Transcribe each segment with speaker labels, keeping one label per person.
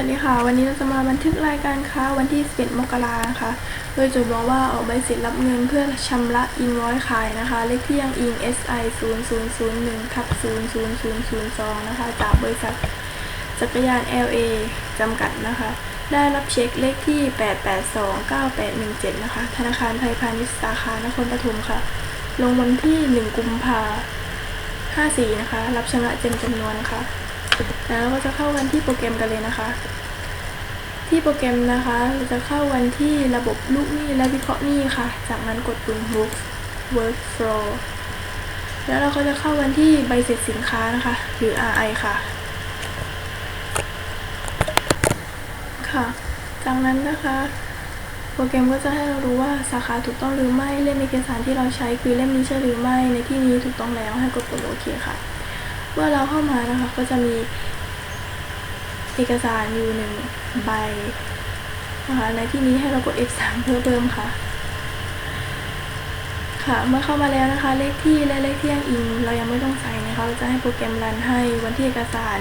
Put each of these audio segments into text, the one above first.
Speaker 1: วัสดีค่ะ วันนี้เราจะมาบันทึกรายการค้าวันที่ 11 มกรานะคะ โดยจุดบอกว่าออกใบเสร็จรับเงินเพื่อชำระอินร้อยขายนะคะ เลขที่ยังอิง SI 0001ทับ00002นะคะ จากบริษัทจักรยาน LA จำกัดนะคะ ได้รับเช็คเลขที่ 8829817 นะคะ ธนาคารไทยพาณิชย์สาขานครปฐมค่ะ ลงวันที่ 1 กุมภา54 นะคะ รับชำระเต็มจำนวนค่ะ แล้วเราก็จะเข้ากันที่โปรแกรมกันเลยนะคะ ที่โปรแกรมนะคะเราจะเข้าวันที่ระบบลูกหนี้และวิเคราะห์หนี้ค่ะ จากนั้นกดปุ่ม Work Workflow แล้วเราก็จะเข้าวันที่ใบเสร็จสินค้านะคะ หรือ RI ค่ะ ค่ะ จากนั้นนะคะ โปรแกรมก็จะให้เรารู้ว่าสาขาถูกต้องหรือไม่เล่มเอกสารที่เราใช้คือเล่มนี้ใช่หรือไม่ในที่นี้ถูกต้องแล้วให้กดปุ่มโอเคค่ะ เมื่อเราเข้ามานะคะก็จะมี เอกสารอยู่หนึ่งใบนะคะในที่นี้ให้เรากด F3 เพื่อเพิ่มค่ะ ค่ะเมื่อเข้ามาแล้วนะคะ เลขที่และเลขที่อ้างอิง เรายังไม่ต้องใส่นะคะเราจะให้โปรแกรมรันให้วันที่เอกสาร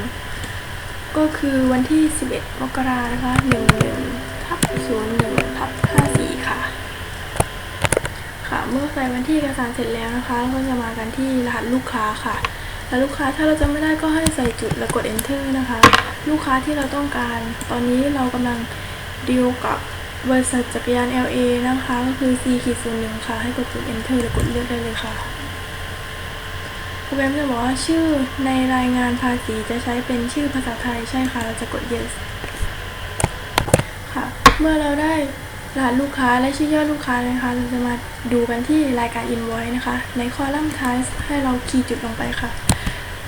Speaker 1: ก็คือวันที่ 11 มกรานะคะ11ทับ01ทับ54 ค่ะ ค่ะเมื่อใส่วันที่เอกสารเสร็จแล้วนะคะ ก็จะมากันที่รหัสลูกค้าค่ะ แล้วลูกค้าถ้าเราจะไม่ได้ก็ให้ใส่จุดแล้วกด enter นะคะ ลูกค้าที่เราต้องการ ตอนนี้เรากำลังดีลกับบริษัทจักรยาน LA นะคะ ก็คือ C ขีดศูนย์หนึ่งค่ะ ให้กดปุ่ม enter แล้วกดเลือกได้เลยค่ะโปรแกรมจะบอกว่าชื่อในรายงานภาษีจะใช้เป็นชื่อภาษาไทยใช่ค่ะ เราจะกด yes ค่ะ เมื่อเราได้รหัสลูกค้าและชื่อยอดลูกค้านะคะ เราจะมาดูกันที่รายการ invoice นะคะ ในคอลัมน์ท้ายให้เราคีย์จุดลงไปค่ะ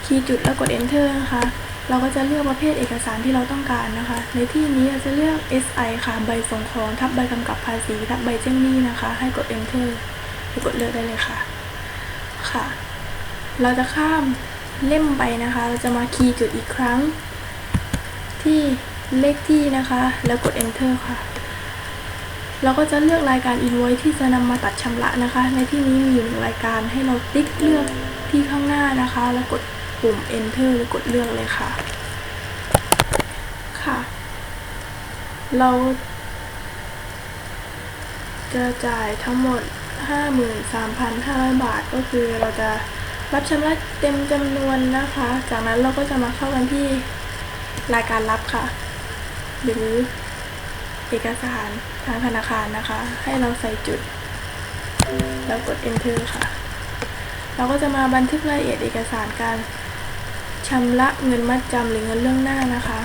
Speaker 1: คีย์จุดแล้วกด enter นะคะ เราก็จะเลือกประเภทเอกสารที่เราต้องการนะคะ ในที่นี้เราจะเลือก SI ค่ะ ใบส่งของทับใบกำกับภาษีทับใบแจ้งหนี้นะคะ ให้กด enter แล้วกดเลือกได้เลยค่ะ ค่ะ เราจะข้ามเล่มไปนะคะ เราจะมาคีย์จุดอีกครั้ง ที่เลขที่นะคะ แล้วกด enter ค่ะ เราก็จะเลือกรายการ invoice ที่จะนำมาตัดชำระนะคะ ในที่นี้มีอยู่หนึ่งรายการให้เราติ๊กเลือกที่ข้างหน้านะคะ แล้วกด ปุ่ม enter หรือกดเลือกเลยค่ะ ค่ะ เราจะจ่ายทั้งหมด 53,500 บาท ก็คือเราจะรับชำระเต็มจำนวนนะคะ จากนั้นเราก็จะมาเข้ากันที่รายการรับค่ะ หรือเอกสารทางธนาคารนะคะ ให้เราใส่จุด แล้วกด enter ค่ะ เราก็จะมาบันทึกรายละเอียดเอกสารการ ชำระเงินมัดจำหรือเงินเรื่องหน้านะคะ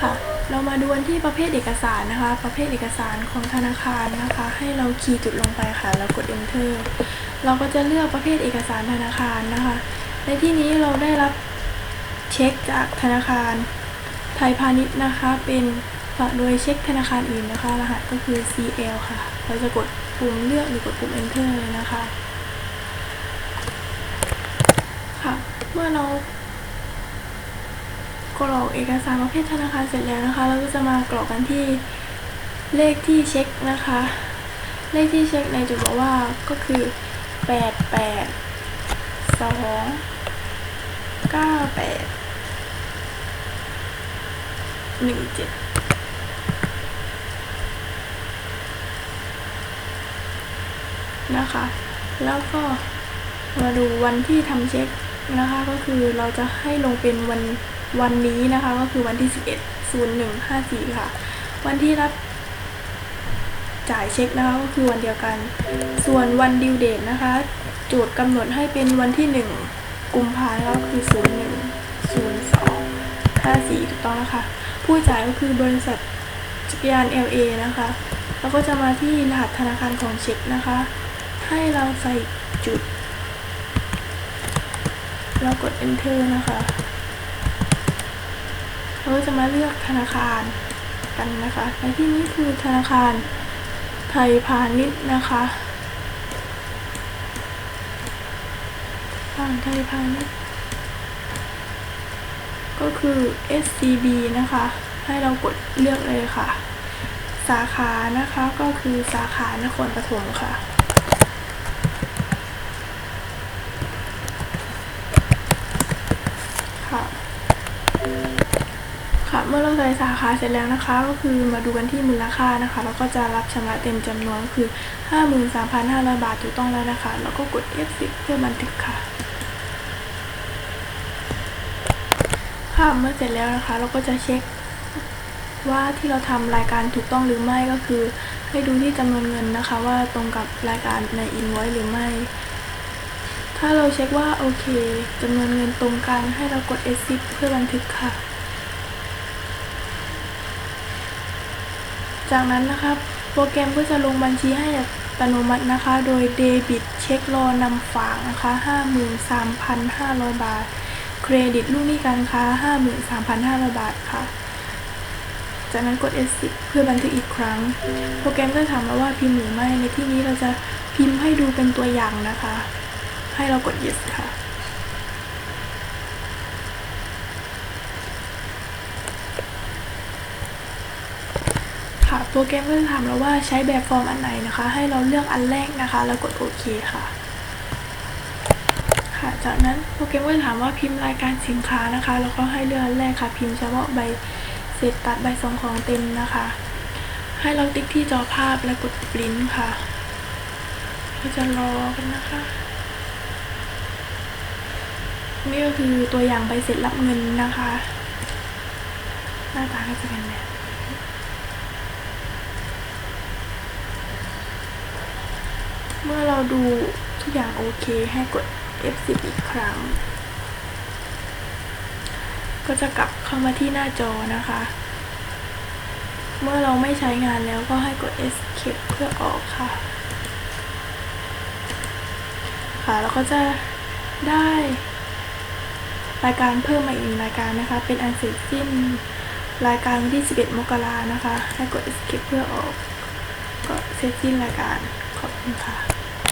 Speaker 1: ค่ะเรามาดูกันที่ประเภทเอกสารนะคะ ประเภทเอกสารของธนาคารนะคะ ให้เราคีย์จุดลงไปค่ะ แล้วกด enter เราก็จะเลือกประเภทเอกสารธนาคารนะคะ ในที่นี้เราได้รับเช็คจากธนาคารไทยพาณิชย์นะคะ เป็นฝากโดยเช็คธนาคารอื่นนะคะ รหัสก็คือ CL ค่ะ เราจะกดปุ่มเลือกหรือกดปุ่ม enter เลยนะคะ ค่ะ เมื่อเรากรอกเอกสารประเภทธนาคารเสร็จแล้วนะคะ เราก็จะมากรอกกันที่เลขที่เช็คนะคะ เลขที่เช็คในจุดบอกว่าก็คือแปดแปดสองเก้าแปดหนึ่งเจ็ดนะคะ แล้วก็มาดูวันที่ทำเช็ค นะคะก็คือเราจะให้ลงเป็นวันวันนี้นะคะ ก็คือวันที่ 11 01 54 ค่ะ วันที่รับจ่ายเช็คนะคะก็คือวันเดียวกัน ส่วนวันดิวเดตนะคะ โจทย์กำหนดให้เป็นวันที่ 1 กุมภาพันธ์ก็คือ 01 02 54 ถูกต้องนะคะผู้จ่ายก็คือบริษัทจักรยาน LA นะคะ แล้วก็จะมาที่รหัสธนาคารของเช็คนะคะ ให้เราใส่จุด แล้วกด enter นะคะเราก็จะมาเลือกธนาคารกันนะคะในที่นี้คือธนาคารไทยพาณิชย์นะคะผ่านไทยพาณิชย์ก็คือ SCB นะคะ ให้เรากดเลือกเลยค่ะ สาขานะคะก็คือสาขานครปฐมค่ะ ค่ะ ค่ะ เมื่อเราใส่สาขาเสร็จแล้วนะคะ ก็คือมาดูกันที่มูลค่านะคะ แล้วก็จะรับชำระเต็มจำนวนคือ 53,500 บาทถูกต้องแล้วนะคะ แล้วก็กด F10 เพื่อบันทึกค่ะค่ะเมื่อเสร็จแล้วนะคะ เราก็จะเช็คว่าที่เราทำรายการถูกต้องหรือไม่ก็คือ ให้ดูที่จำนวนเงินนะคะ ว่าตรงกับรายการใน invoice หรือไม่ ถ้าเราเช็คว่าโอเคจำนวนเงินตรงกันให้เรากด S10 เพื่อบันทึกค่ะ จากนั้นนะคะโปรแกรมก็จะลงบัญชีให้อัตโนมัตินะคะ โดยเดบิตเช็ครอนำฝากนะคะ 53,500 บาท เครดิตลูกหนี้การค้า 53,500 บาทค่ะ จากนั้นกด S10 เพื่อบันทึกอีกครั้ง โปรแกรมก็ถามเราว่าพิมพ์หรือไม่ในที่นี้เราจะพิมพ์ให้ดูเป็นตัวอย่างนะคะ ให้เรากด yes ค่ะ ค่ะโปรแกรมก็จะถามเราว่าใช้แบบฟอร์มอันไหนนะคะ ให้เราเลือกอันแรกนะคะ แล้วกดโอเคค่ะค่ะ จากนั้นโปรแกรมก็จะถามว่าพิมพ์รายการสินค้านะคะ แล้วก็ให้เลือกอันแรกค่ะ พิมพ์เฉพาะใบเสร็จตัดใบส่งของเต็มนะคะ ให้เราติ๊กที่จอภาพและกดปริ้นค่ะเราจะรอกันนะคะ นี่ก็คือตัวอย่างใบเสร็จรับเงินนะคะ หน้าตาก็จะเป็นแบบเมื่อเราดูทุกอย่างโอเคให้กด F10 อีกครั้ง ก็จะกลับเข้ามาที่หน้าจอนะคะ เมื่อเราไม่ใช้งานแล้วก็ให้กด Escape เพื่อออกค่ะ ค่ะ แล้วก็จะได้ รายการเพิ่มมาอีกรายการนะคะ เป็นอันเสร็จสิ้นรายการวันที่ 11 มกรานะคะ ให้กด Escape เพื่อออก ก็เสร็จสิ้นรายการขอบคุณค่ะ